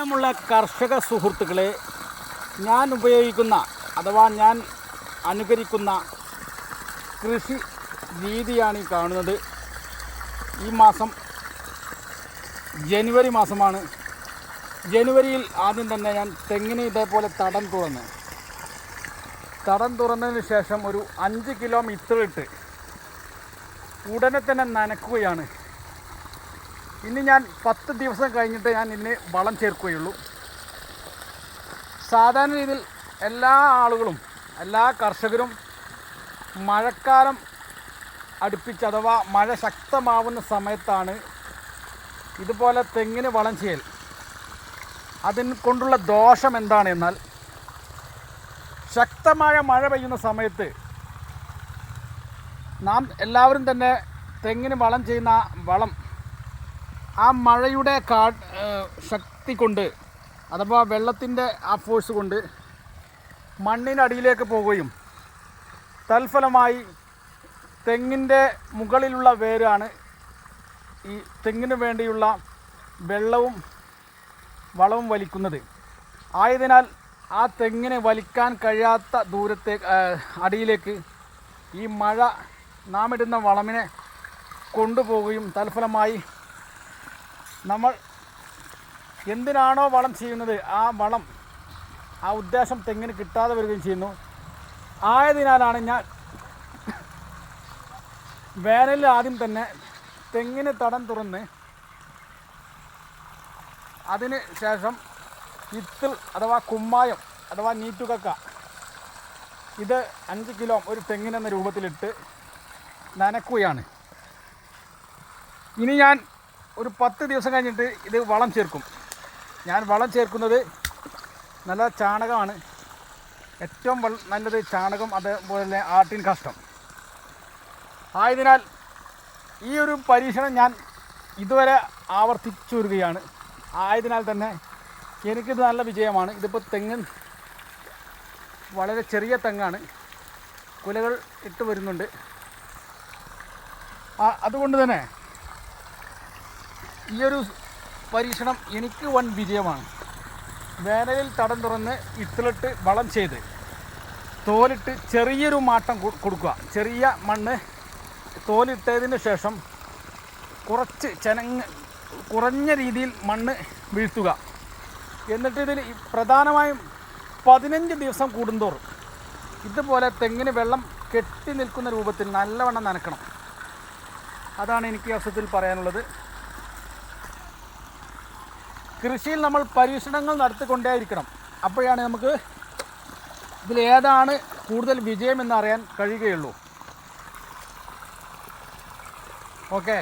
പ്രിയമുള്ള കർഷക സുഹൃത്തുക്കളെ ഞാൻ ഉപയോഗിക്കുന്ന അഥവാ ഞാൻ അനുകരിക്കുന്ന കൃഷി രീതിയാണ് ഈ കാണുന്നത്. ഈ മാസം ജനുവരി മാസമാണ്. ജനുവരിയിൽ ആദ്യം തന്നെ ഞാൻ തെങ്ങിന് ഇതേപോലെ തടം തുറന്ന്. തടം തുറന്നതിന് ശേഷം ഒരു അഞ്ച് കിലോ ഇട്ട് ഉടനെ തന്നെ നനക്കുകയാണ്. ഇനി ഞാൻ പത്ത് ദിവസം കഴിഞ്ഞിട്ട് ഞാൻ ഇന്ന് വളം ചേർക്കുകയുള്ളൂ. സാധാരണ രീതിയിൽ എല്ലാ ആളുകളും എല്ലാ കർഷകരും മഴക്കാലം അടുപ്പിച്ച് അഥവാ മഴ ശക്തമാവുന്ന സമയത്താണ് ഇതുപോലെ തെങ്ങിന് വളം ചെയ്യൽ. അതിന് കൊണ്ടുള്ള ദോഷം എന്താണ് എന്നാൽ ശക്തമായ മഴ പെയ്യുന്ന സമയത്ത് നാം എല്ലാവരും തന്നെ തെങ്ങിന് വളം ചെയ്യുന്ന വളം ആ മഴയുടെ കാ ശക്തി കൊണ്ട് അഥവാ വെള്ളത്തിന്റെ ആ ഫോഴ്സ് കൊണ്ട് മണ്ണിനടിയിലേക്ക് പോവുകയും തൽഫലമായി തെങ്ങിന്റെ മുകളിലുള്ള വേരാണ് ഈ തെങ്ങിന് വേണ്ടിയുള്ള വെള്ളവും വളവും വലിക്കുന്നത്. ആയതിനാൽ ആ തെങ്ങിനെ വലിക്കാൻ കഴിയാത്ത ദൂരത്തെ അടിയിലേക്ക് ഈ മഴ നാം ഇടുന്ന വളമിനെ കൊണ്ടുപോവുകയും തൽഫലമായി നമ്മൾ എന്തിനാണോ വളം ചെയ്യുന്നത്? ആ വളം ആ ഉദ്ദേശം തെങ്ങിന് കിട്ടാതെ വരികയും ചെയ്യുന്നു. ആയതിനാലാണ് ഞാൻ വേനലിൽ ആദ്യം തന്നെ തെങ്ങിന് തടം തുറന്ന് അതിന് ശേഷം ഇത്തിൽ അഥവാ കുമ്മായം അഥവാ നീറ്റുകക്ക ഇത് അഞ്ച് കിലോ ഒരു തെങ്ങിനെന്ന രൂപത്തിലിട്ട് നനക്കുകയാണ്. ഇനി ഞാൻ ഒരു പത്ത് ദിവസം കഴിഞ്ഞിട്ട് ഇത് വളം ചേർക്കും. ഞാൻ വളം ചേർക്കുന്നത് നല്ല ചാണകമാണ്. ഏറ്റവും നല്ലത് ചാണകം അതേപോലെ തന്നെ ആട്ടിൻ കാഷ്ടം ആയതിനാൽ ഈ ഒരു പരീക്ഷണം ഞാൻ ഇതുവരെ ആവർത്തിച്ചു വരികയാണ് ആയതിനാൽ തന്നെ എനിക്കിത് നല്ല വിജയമാണ്. ഇതിപ്പോൾ തെങ്ങ് വളരെ ചെറിയ തെങ്ങാണ്. കുലകൾ ഇട്ട് വരുന്നുണ്ട്. അതുകൊണ്ട് തന്നെ ഈ ഒരു പരീക്ഷണം എനിക്ക് വൻ വിജയമാണ്. വേനലിൽ തടം തുറന്ന് ഇത്തിലിട്ട് വളം ചെയ്ത് തോലിട്ട് ചെറിയൊരു മാറ്റം കൊടുക്കുക. ചെറിയ മണ്ണ് തോലിട്ടതിന് ശേഷം കുറച്ച് ചെനങ്ങ് കുറഞ്ഞ രീതിയിൽ മണ്ണ് വീഴ്ത്തുക. എന്നിട്ട് ഇതിൽ ഈ പ്രധാനമായും പതിനഞ്ച് ദിവസം കൂടുന്തോറും ഇതുപോലെ തെങ്ങിന് വെള്ളം കെട്ടി നിൽക്കുന്ന രൂപത്തിൽ നല്ലവണ്ണം നനക്കണം. അതാണ് എനിക്ക് ഈ അവസരത്തിൽ പറയാനുള്ളത്. കൃഷിയിൽ നമ്മൾ പരീക്ഷണങ്ങൾ നടത്തിക്കൊണ്ടേയിരിക്കണം. അപ്പോഴാണ് നമുക്ക് ഇതിലേതാണ് കൂടുതൽ വിജയം എന്ന് അറിയാൻ കഴിയുകയുള്ളൂ. ഓക്കെ.